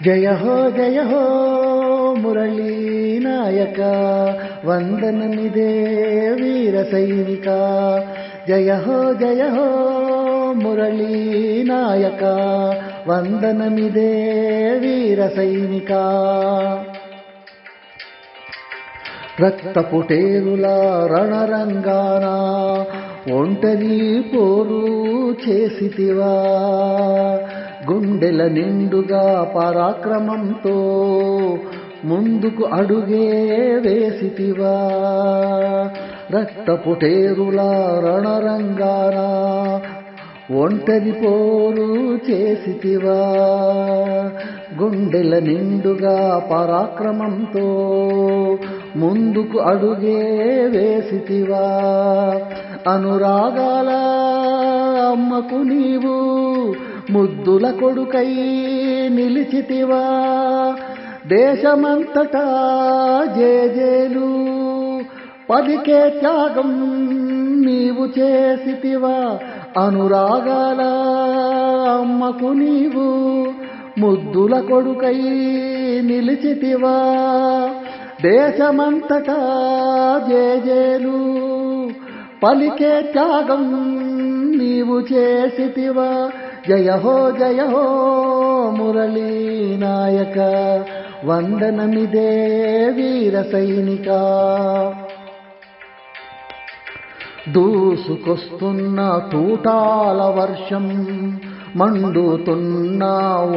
జయ హో జయ హో మురళీ నాయక వందనమిదే వీర సైనిక జయ హో జయ హో మురళీ నాయక వందనమిదే వీర సైనిక రక్తపుటేరుల రణరంగాన ఒంటరి పోరు చేసితివా? గుండెల నిండుగా పరాక్రమంతో ముందుకు అడుగే వేసితివా? రక్తపుటేరుల రణరంగాన ఒంటరి పోరు చేసితివా? గుండెల నిండుగా పరాక్రమంతో ముందుకు అడుగే వేసితివా. అనురాగాల అమ్మకు నీవు ముద్దుల కొడుకై నిలిచితివా. దేశమంతటా జేజేలు పలికే త్యాగం నీవు చేసితివా. అనురాగాల అమ్మకు నీవు ముద్దుల కొడుకై నిలిచితివా. దేశమంతటా జేజేలు. పలికే త్యాగం నీవు చేసితివా. జయ హో జయ హో మురళీ నాయక. వందనమిదే వీర సైనిక. దూసుకొస్తున్న తూటాల వర్షం మండుతున్న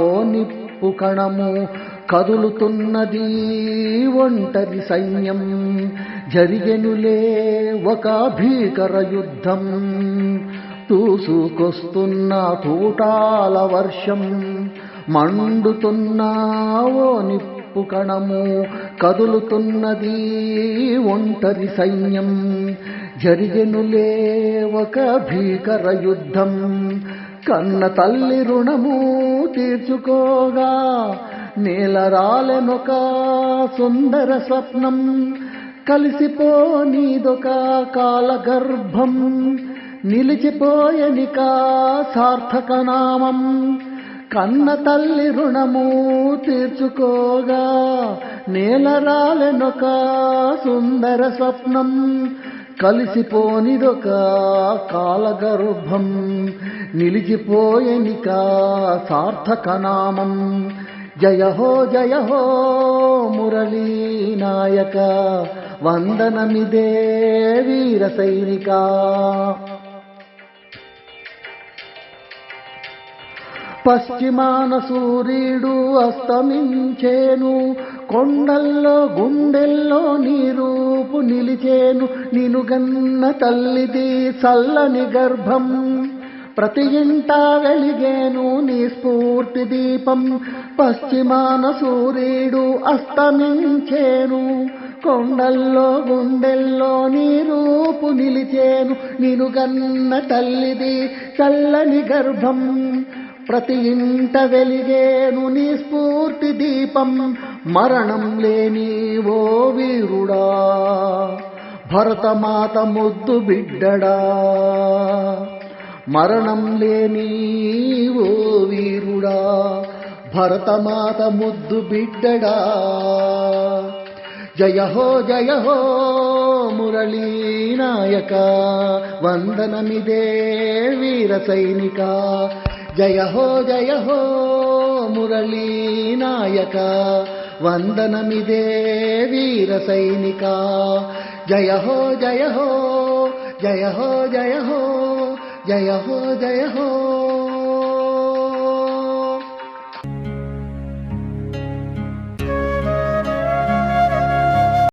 ఓ నిప్పు కణము కదులుతున్నది ఒంటరి సైన్యం. జరిగెనులే ఒక భీకర యుద్ధం. తూసుకొస్తున్న తూటాల వర్షం. మండుతున్నా ఓ నిప్పు కణము. కదులుతున్నది ఒంటరి సైన్యం. జరిగెనులే ఒక భీకర యుద్ధం. కన్న తల్లి రుణము తీర్చుకోగా నేలరాలెనొక సుందర స్వప్నం కలిసిపోనీదొక కాలగర్భం నిలిచిపోయనిక సార్థక నామం కన్న తల్లి రుణము తీర్చుకోగా నేలరాలెనొక సుందర స్వప్నం కలిసిపోనిదొక కాలగర్భం నిలిచిపోయనిక సార్థక నామం జయ హో జయ హో మురళీ నాయక వందనమిదే వీర సైనిక. పశ్చిమాన సూర్యుడు అస్తమించేను కొండల్లో గుండెల్లో నీరు చూపు నిలిచేను నినుగన్న తల్లిది చల్లని గర్భం. ప్రతి ఇంట వెలిగేను నీ స్ఫూర్తి దీపం. పశ్చిమాన సూర్యుడు అస్తమించేను కొండల్లో గుండెల్లో నీ రూపు నిలిచేను నినుగన్న తల్లిది చల్లని గర్భం. ప్రతి ఇంట వెలిగేను నీ స్ఫూర్తి దీపం మరణం లేని ఓ వీరుడా. భరతమాత ముద్దు బిడ్డడా. మరణం లేని ఓ వీరుడా. భరతమాత ముద్దు బిడ్డడా. జయ హో జయ హో మురళీ నాయక. వందనమిదే వీర సైనిక. జయ హో జయ హో మురళీ నాయక వందనమిదే వీర సైనిక. జయ హో జయ హో జయ హో జయ హో జయ హో జయ హో